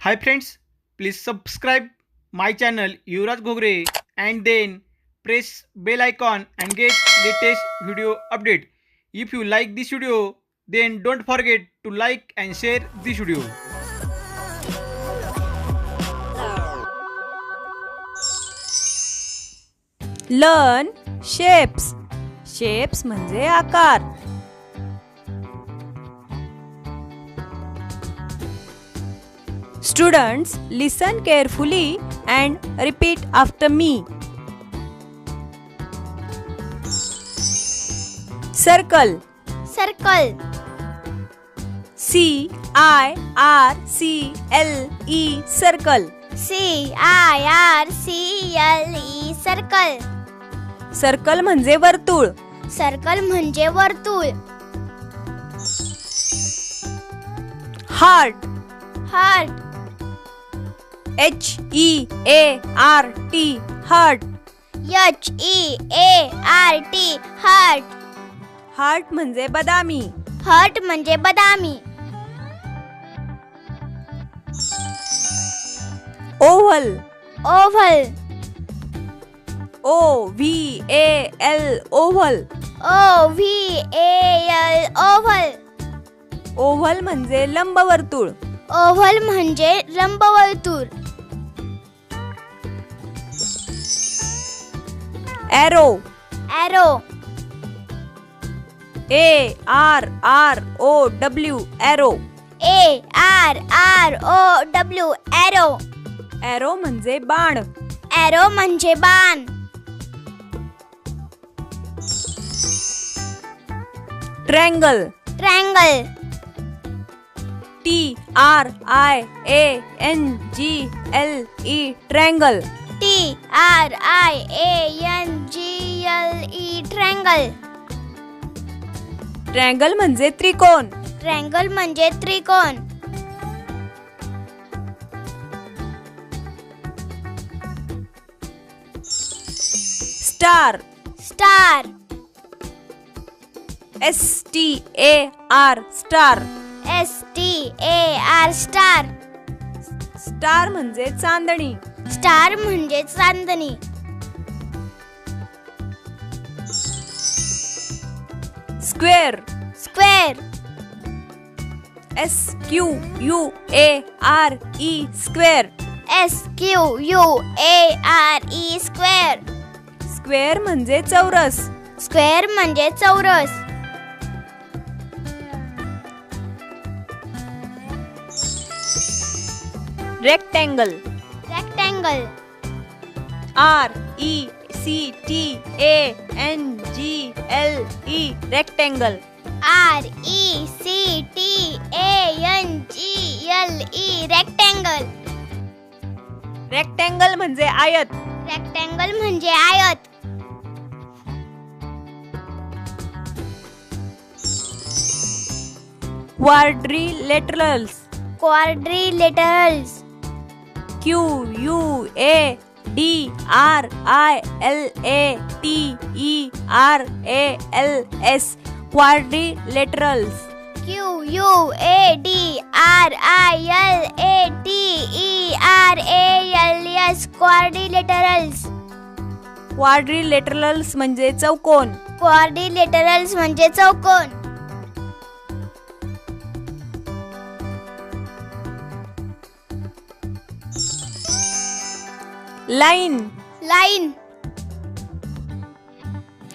Hi friends please subscribe my channel Yuvraj Ghogre and then press bell icon and get latest video update if you like this video then don't forget to like and share this video learn shapes shapes म्हणजे आकार. Students listen carefully and repeat after me circle circle C I R C L E circle C I R C L E circle circle म्हणजे वर्तुळ. Circle म्हणजे वर्तुळ. Heart heart H E A R T heart H E A R T heart heart म्हणजे बदामी. Heart म्हणजे बदामी. Oval oval O V A L oval O V A L oval oval म्हणजे लंबवर्तुळ. Oval म्हणजे लंबवर्तुळ. Arrow arrow A R R O W arrow A R R O W arrow arrow म्हणजे बाण. Arrow म्हणजे बाण. Triangle triangle T R A N G L E triangle T R I A N G L E triangle triangle म्हणजे त्रिकोण. Triangle म्हणजे त्रिकोण. Star star S T A R star S T A R star star म्हणजे चांदणी. Star म्हणजे चांदणी. Square. Square. S Q U A R E square. S Q U A R E square. Square म्हणजे चौरस. Square म्हणजे चौरस. Rectangle. Rectangle R E C T A N G L E rectangle R E C T A N G L E rectangle rectangle म्हणजे आयत. Rectangle म्हणजे आयत. Quadrilaterals quadrilaterals Q U A D R I L A T E R A L S quadrilaterals Q U A D R I L A T E R A L S quadrilaterals quadrilaterals म्हणजे चौकोन. Quadrilaterals म्हणजे चौकोन. Line line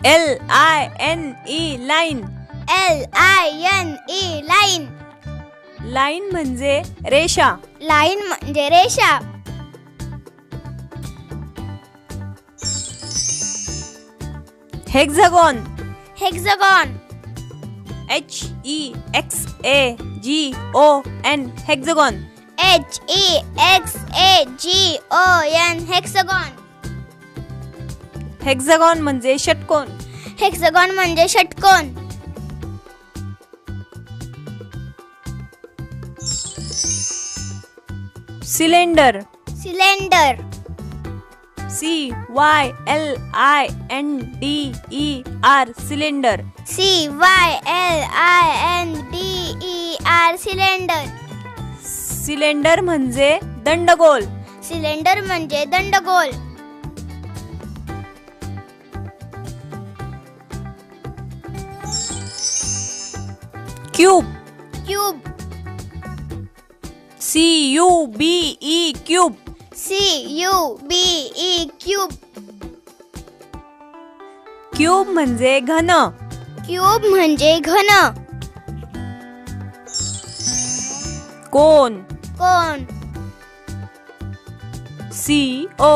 L I N E line L I N E line line म्हणजे रेषा. Line म्हणजे रेषा. Hexagon hexagon H E X A G O N hexagon H E X A G O N hexagon hexagon म्हणजे षटकोन. Hexagon म्हणजे षटकोन. Cylinder cylinder C Y L I N D E R cylinder C Y L I N D E R cylinder cylinder म्हणजे दंडगोल cylinder म्हणजे दंडगोल cube cube C U B E cube C U B E cube cube म्हणजे घन cube म्हणजे घन कोन कोण सी O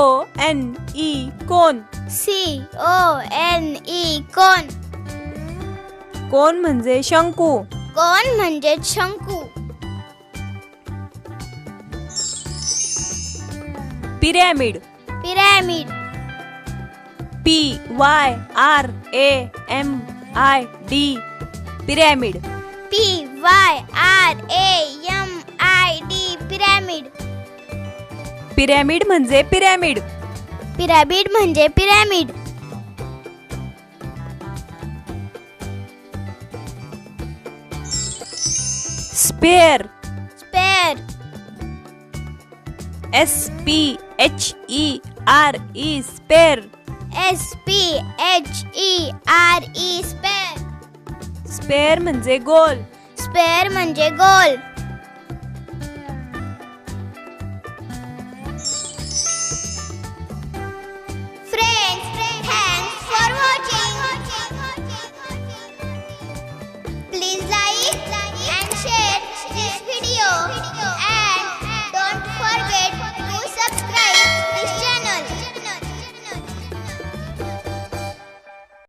N E कोन? सी O N E कोण कोन म्हणजे शंकू? कोण म्हणजे शंकू? Pyramid pyramid P Y R A M I D pyramid P Y R A M I D pyramid pyramid म्हणजे पिरॅमिड. पिरॅमिड म्हणजे pyramid. Sphere. Sphere. S P H E R E sphere. S P H E R E sphere. Sphere म्हणजे गोल. Spare म्हणजे गोल. please like